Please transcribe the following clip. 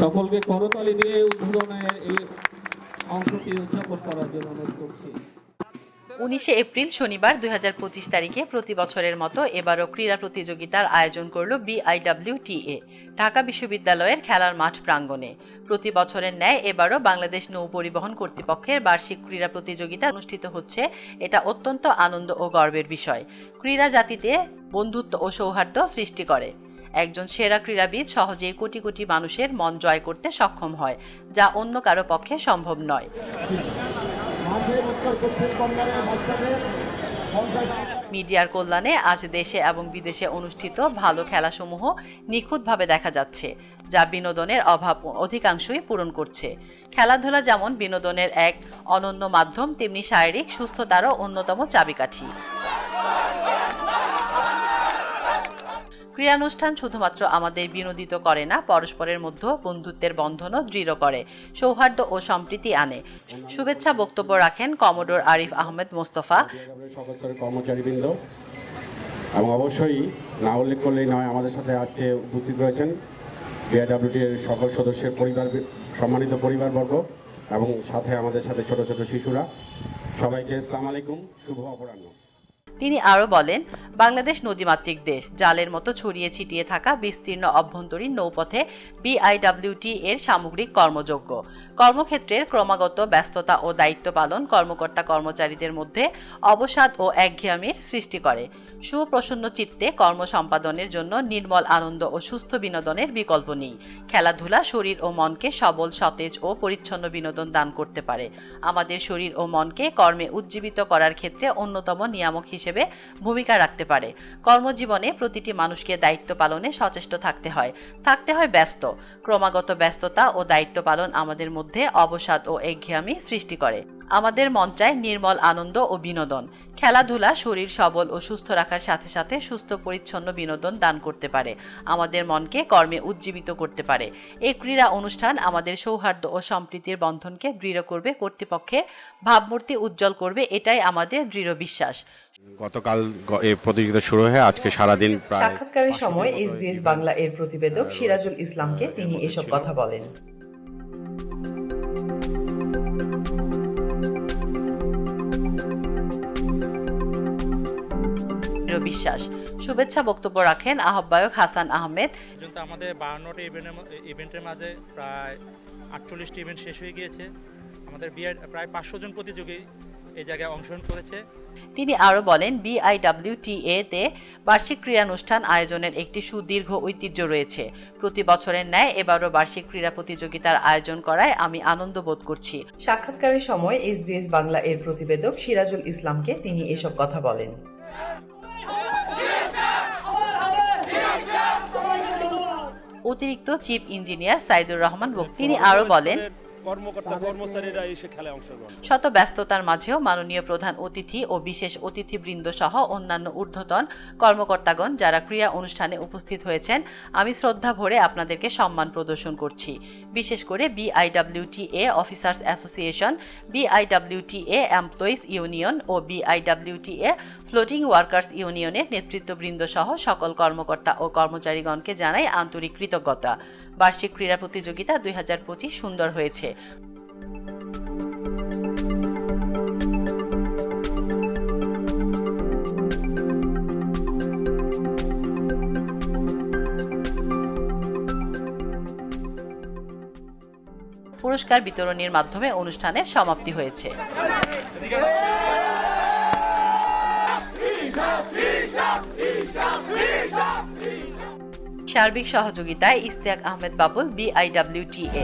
সকলকে করতালি দিয়ে উদ্বোধনের এই অংশটি উদযাপন করার জন্য অনুরোধ করছি। উনিশে এপ্রিল শনিবার দু হাজার পঁচিশ তারিখে প্রতি বছরের মতো এবারও ক্রীড়া প্রতিযোগিতার আয়োজন করল বিআইডব্লিউটিএ ঢাকা বিশ্ববিদ্যালয়ের খেলার মাঠ প্রাঙ্গণে। প্রতি বছরের ন্যায় এবারও বাংলাদেশ নৌ পরিবহন কর্তৃপক্ষের বার্ষিক ক্রীড়া প্রতিযোগিতা অনুষ্ঠিত হচ্ছে। এটা অত্যন্ত আনন্দ ও গর্বের বিষয়। ক্রীড়া জাতিতে বন্ধুত্ব ও সৌহার্দ্য সৃষ্টি করে। একজন সেরা ক্রীড়াবিদ সহজেই কোটি কোটি মানুষের মন জয় করতে সক্ষম হয়, যা অন্য কারও পক্ষে সম্ভব নয়। মিডিয়ার কল্যাণে আজ দেশে এবং বিদেশে অনুষ্ঠিত ভালো খেলাসমূহ নিখুঁতভাবে দেখা যাচ্ছে, যা বিনোদনের অভাব অধিকাংশই পূরণ করছে। খেলাধুলা যেমন বিনোদনের এক অনন্য মাধ্যম, তেমনি শারীরিক সুস্থতারও অন্যতম চাবিকাঠি। ক্রীড়ানুষ্ঠান শুধুমাত্র আমাদের বিনোদিত করে না, পরস্পরের মধ্যে বন্ধুত্বের বন্ধনও দৃঢ় করে, সৌহার্দ্য ও সম্প্রীতি আনে। শুভেচ্ছা বক্তব্য রাখেন কমোডোর আরিফ আহমেদ মোস্তফা। কর্মচারীবৃন্দ, এবং অবশ্যই না উল্লেখ করলেই নয়, আমাদের সাথে আজকে উপস্থিত রয়েছেন বিআইডব্লিউটির সকল সদস্যের পরিবার, সম্মানিত পরিবারবর্গ, এবং সাথে আমাদের সাথে ছোট ছোট শিশুরা। সবাইকে আসসালামু আলাইকুম, শুভ অপরাহ্ন। তিনি আরও বলেন, বাংলাদেশ নদীমাতৃক দেশ। জালের মতো ছড়িয়ে ছিটিয়ে থাকা বিস্তীর্ণ অভ্যন্তরীণ নৌপথে বিআইডব্লিউটি এর সামগ্রিক কর্মযোগ্য। কর্মক্ষেত্রের ক্রমাগত ব্যস্ততা ও দায়িত্ব পালন কর্মকর্তা কর্মচারীদের মধ্যে অবসাদ ও একঘেয়ামির সৃষ্টি করে। সুপ্রসন্ন চিত্তে কর্ম সম্পাদনের জন্য নির্মল আনন্দ ও সুস্থ বিনোদনের বিকল্প নেই। খেলাধুলা শরীর ও মনকে সবল, সতেজ ও পরিচ্ছন্ন বিনোদন দান করতে পারে। আমাদের শরীর ও মনকে কর্মে উজ্জীবিত করার ক্ষেত্রে অন্যতম নিয়ামক হিসেবে ভূমিকা রাখতে পারে। কর্মজীবনে প্রতিটি মানুষকে দায়িত্ব পালনে সচেষ্ট থাকতে হয়। থাকতে হয় ব্যস্ত। ক্রমাগত ব্যস্ততা ও দায়িত্ব পালন আমাদের মধ্যে অবসাদ ও একঘেয়ামি সৃষ্টি করে। আমাদের মন চায় নির্মল আনন্দ ও বিনোদন। খেলাধুলা, শরীর সবল ও সুস্থ রাখার সাথে সাথে সুস্থ, পরিচ্ছন্ন বিনোদন দান করতে পারে। আমাদের মনকে কর্মে উজ্জীবিত করতে পারে। এই ক্রীড়া অনুষ্ঠান আমাদের সৌহার্দ্য ও সম্প্রীতির বন্ধনকে দৃঢ় করবে কর্তৃপক্ষের ভাবমূর্তি উজ্জ্বল করবে, এটাই আমাদের দৃঢ় বিশ্বাস। গতকাল এই প্রতিযোগিতা শুরু হয়ে আজকে সারাদিন সাক্ষাৎকারের সময় এসবিএস বাংলা এর প্রতিবেদক সিরাজুল ইসলামকে তিনি এসব কথা বলেন। বিশ্বাস। শুভেচ্ছা বক্তব্য রাখেন আহ্বায়ক হাসান আহমেদ। পর্যন্ত আমাদের ম- ইভেন্টের মাঝে প্রায় আটচল্লিশটি ইভেন্ট শেষ হয়ে গিয়েছে। আমাদের বিয়ের প্রায় পাঁচশো জন প্রতিযোগী এই জায়গায় অংশগ্রহণ করেছে। তিনি আরও বলেন বিআইডব্লিউটিএ তে বার্ষিক ক্রীড়ানুষ্ঠান আয়োজনের একটি সুদীর্ঘ ঐতিহ্য রয়েছে। প্রতি বছরের ন্যায় এবারও বার্ষিক ক্রীড়া প্রতিযোগিতার আয়োজন করায় আমি আনন্দ বোধ করছি। সাক্ষাৎকারের সময় এসবিএস বাংলা এর প্রতিবেদক সিরাজুল ইসলামকে তিনি এসব কথা বলেন। অতিরিক্ত চিফ ইঞ্জিনিয়ার সাইদুর রহমান তিনি আরও বলেন কর্মকর্তা কর্মচারীরা এসে খেলায় অংশগ্রহণ শত ব্যস্ততার মাঝেও মাননীয় প্রধান অতিথি ও বিশেষ অতিথিবৃন্দ সহ অন্যান্য ঊর্ধ্বতন কর্মকর্তাগণ যারা ক্রীড়া অনুষ্ঠানে উপস্থিত হয়েছেন আমি শ্রদ্ধা ভরে আপনাদেরকে সম্মান প্রদর্শন করছি। বিশেষ করে BIWTA officers association BIWTA employees union ও বিআইডব্লিউটিএ ফ্লোটিং ওয়ার্কার্স ইউনিয়নের নেতৃত্ববৃন্দ সহ সকল কর্মকর্তা ও কর্মচারীগণকে জানাই আন্তরিক কৃতজ্ঞতা। বার্ষিক ক্রীড়া প্রতিযোগিতা দুই হাজার পঁচিশ সুন্দর হয়েছে। পুরস্কার বিতরণীর মাধ্যমে অনুষ্ঠানের সমাপ্তি হয়েছে। সার্বিক সহযোগিতায় ইস্তিয়াক আহমেদ বাবুল বিআইডব্লিউটিএ